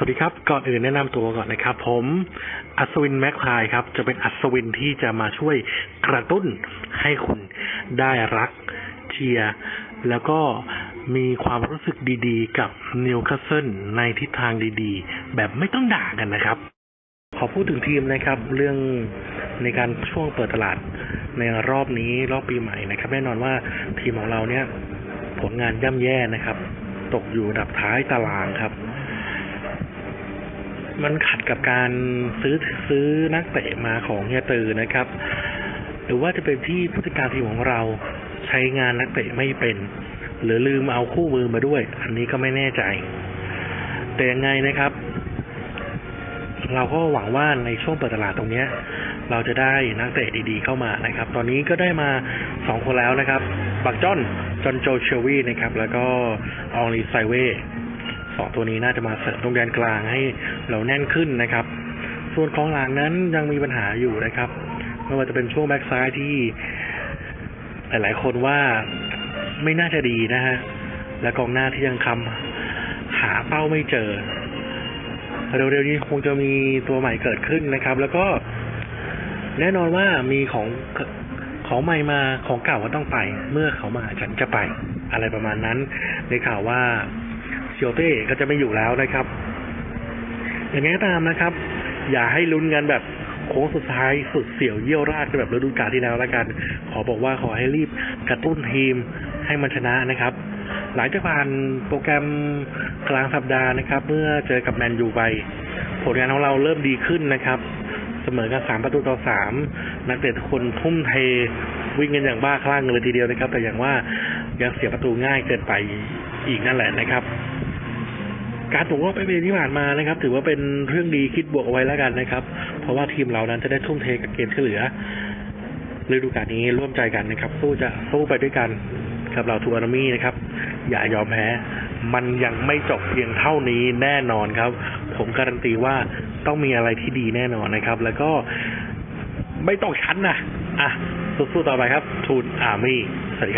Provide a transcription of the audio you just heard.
สวัสดีครับ ก่อนอื่นแนะนำตัวก่อนนะครับ ผมอัศวินแม็กพายครับ จะเป็นอัศวินที่จะมาช่วยกระตุ้นให้คุณได้รักเชียร์แล้วก็มีความรู้สึกดีๆ กับนิวคาสเซิลในทิศทางดีๆ แบบไม่ต้องด่ากันนะครับ ขอพูดถึงทีมนะครับ เรื่องในการช่วงเปิดตลาดในรอบนี้รอบปีใหม่นะครับ แน่นอนว่าทีมของเราเนี่ย ผลงานย่ำแย่นะครับ ตกอยู่ดับท้ายตารางครับ มันขัดกับการซื้อซื้อนักเตะมาของเฮียตือนะครับ หรือว่าจะเป็นที่ผู้จัดการทีมของเราใช้งานนักเตะไม่เป็น หรือลืมเอาคู่มือมาด้วย อันนี้ก็ไม่แน่ใจ แต่ยังไงนะครับ เราก็หวังว่าในช่วงเปิดตลาดตรงนี้เราจะได้นักเตะดีๆเข้ามานะครับ ตอนนี้ก็ได้มาสองคนแล้วนะครับ บักจอนจอนโจเชลวีนะครับ แล้วก็อองลีไซเว่ สองตัวนี้น่าจะมาเสริมตรงแดนกลางให้เราแน่นขึ้นนะครับ ส่วนของหลังนั้นยังมีปัญหาอยู่นะครับไม่ว่าจะเป็นช่วงแบ็กซ้ายที่ หลาย ๆ คนว่าไม่น่าจะดีนะฮะ และกองหน้าที่ยังคำหาเป้าไม่เจอ เร็วๆนี้คงจะมีตัวใหม่เกิดขึ้นนะครับ แล้วก็แน่นอนว่ามีของของใหม่มาของเก่าก็ต้องไป เมื่อเขามาฉันจะไป อะไรประมาณนั้นในข่าวว่า เซียวเต้ก็จะไม่อยู่แล้วนะครับ อย่างไรก็ตามนะครับ อย่าให้ลุ้นกันแบบโค้งสุดท้ายสุดเสี่ยวเยี่ยวราดกันแบบฤดูกาลที่แล้วล้วกัน ขอบอกว่าขอให้รีบกระตุ้นทีมให้มันชนะนะครับ หลังจากผ่านโปรแกรมกลางสัปดาห์นะครับ เมื่อเจอกับแมนยูไป ผลงานของเราเริ่มดีขึ้นนะครับเสมอกันสามประตูต่อสามนักเตะทุกคนทุ่มเทวิ่งกันอย่างบ้าคลั่งเลยทีเดียวนะครับ แต่อย่างว่ายังเสียประตูง่ายเกินไปอีกนั่นแหละนะครับ การตกรอบไปเที่ผ่านมานะครับ ถือว่าเป็นเรื่องดีคิดบวกเอาไว้แล้วกันนะครับ เพราะว่าทีมเรานั้นจะได้ทุ่มเทกับเกมที่เหลือฤดูกาลนี้ร่วมใจกันนะครับ สู้จะสู้ไปด้วยกันกับเราทูอานามีนะครับ อย่ายอมแพ้ มันยังไม่จบเพียงเท่านี้แน่นอนครับ ผมการันตีว่าต้องมีอะไรที่ดีแน่นอนนะครับ แล้วก็ไม่ต้องชั้นนะอะสู้ๆต่อไปครับทูนอาร์มี่สวัสดีครับ